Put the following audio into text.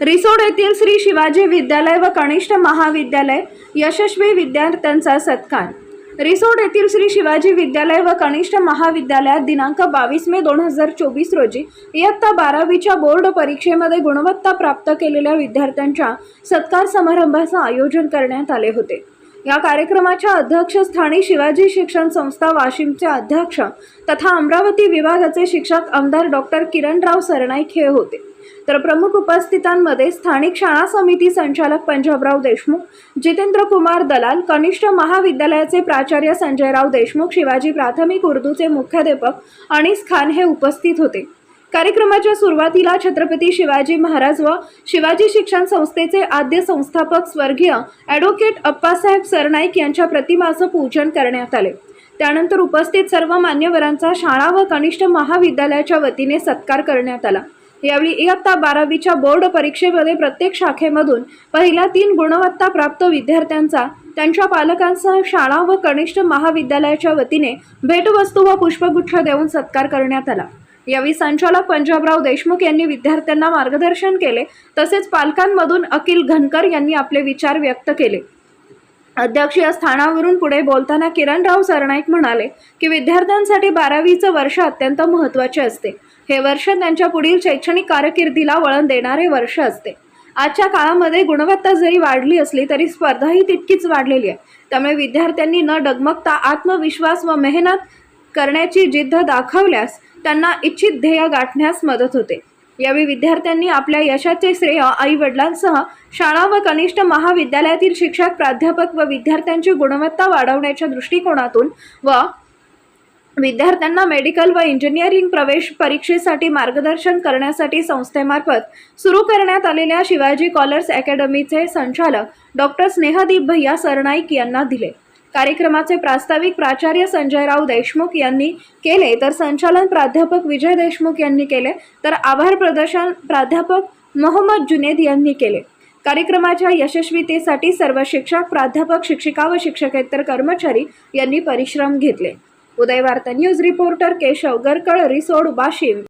रिसोड येथील श्री शिवाजी विद्यालय व कनिष्ठ महाविद्यालय यशस्वी विद्यार्थ्यांचा सत्कार. रिसोड येथील श्री शिवाजी विद्यालय व कनिष्ठ महाविद्यालयात दिनांक बावीस मे दोन हजार चोवीस रोजी इयत्ता बारावीच्या बोर्ड परीक्षेमध्ये गुणवत्ता प्राप्त केलेल्या विद्यार्थ्यांच्या सत्कार समारंभाचं आयोजन करण्यात आले होते. या कार्यक्रमाच्या अध्यक्षस्थानी शिवाजी शिक्षण संस्था वाशिमचे अध्यक्ष तथा अमरावती विभागाचे शिक्षक आमदार डॉक्टर किरणराव सरनाईक हे होते. तर प्रमुख उपस्थितांमध्ये स्थानिक शाळा समिती संचालक पंजाबराव देशमुख जितेंद्र कुमार दलाल कनिष्ठ महाविद्यालयाचे प्राचार्य संजयराव देशमुख शिवाजी प्राथमिक उर्दूचे मुख्याध्यापक अनिस खान हे उपस्थित होते. कार्यक्रमाच्या सुरुवातीला छत्रपती शिवाजी महाराज व शिवाजी शिक्षण संस्थेचे आद्य संस्थापक स्वर्गीय ॲडव्होकेट अप्पासाहेब सरनाईक यांच्या प्रतिमाचं पूजन करण्यात आले. त्यानंतर उपस्थित सर्व मान्यवरांचा शाळा व कनिष्ठ महाविद्यालयाच्या वतीने सत्कार करण्यात आला. यावेळी इयत्ता बारावीच्या बोर्ड परीक्षेमध्ये प्रत्येक शाखेमधून पहिल्या तीन गुणवत्ता प्राप्त विद्यार्थ्यांचा त्यांच्या पालकांसह शाळा व कनिष्ठ महाविद्यालयाच्या वतीने भेटवस्तू व पुष्पगुच्छ देऊन सत्कार करण्यात आला. यावेळी संचालक पंजाबराव देशमुख यांनी विद्यार्थ्यांना मार्गदर्शन केले तसेच पालकांमधून अखिल घनकर यांनी आपले विचार व्यक्त केले. अध्यक्षीय स्थानावरून पुढे बोलताना किरणराव सरनाईक म्हणाले की विद्यार्थ्यांसाठी बारावीचं वर्ष अत्यंत महत्त्वाचे असते. हे वर्ष त्यांच्या पुढील शैक्षणिक कारकिर्दीला वळण देणारे वर्ष असते. आजच्या काळामध्ये गुणवत्ता जरी वाढली असली तरी स्पर्धाही तितकीच वाढलेली आहे. त्यामुळे विद्यार्थ्यांनी न डगमगता आत्मविश्वास व मेहनत करण्याची जिद्द दाखवल्यास त्यांना इच्छित ध्येय गाठण्यास मदत होते. यावेळी विद्यार्थ्यांनी आपल्या यशाचे श्रेय आई वडिलांसह शाळा व कनिष्ठ महाविद्यालयातील शिक्षक प्राध्यापक व विद्यार्थ्यांची गुणवत्ता वाढवण्याच्या दृष्टिकोनातून व विद्यार्थ्यांना मेडिकल व इंजिनिअरिंग प्रवेश परीक्षेसाठी मार्गदर्शन करण्यासाठी संस्थेमार्फत सुरू करण्यात आलेल्या शिवाजी कॉलर्स अकॅडमीचे संचालक डॉक्टर स्नेहदीप भैया सरनाईक यांना दिले. कार्यक्रमाचे प्रास्ताविक प्राचार्य संजयराव देशमुख यांनी केले. तर संचालन प्राध्यापक विजय देशमुख यांनी केले. तर आभार प्रदर्शन प्राध्यापक मोहम्मद जुनेद यांनी केले. कार्यक्रमाच्या यशस्वीतेसाठी सर्व शिक्षक प्राध्यापक शिक्षिका व शिक्षकेतर कर्मचारी यांनी परिश्रम घेतले. Uday Varta news reporter Keshav Garkal Risod Washim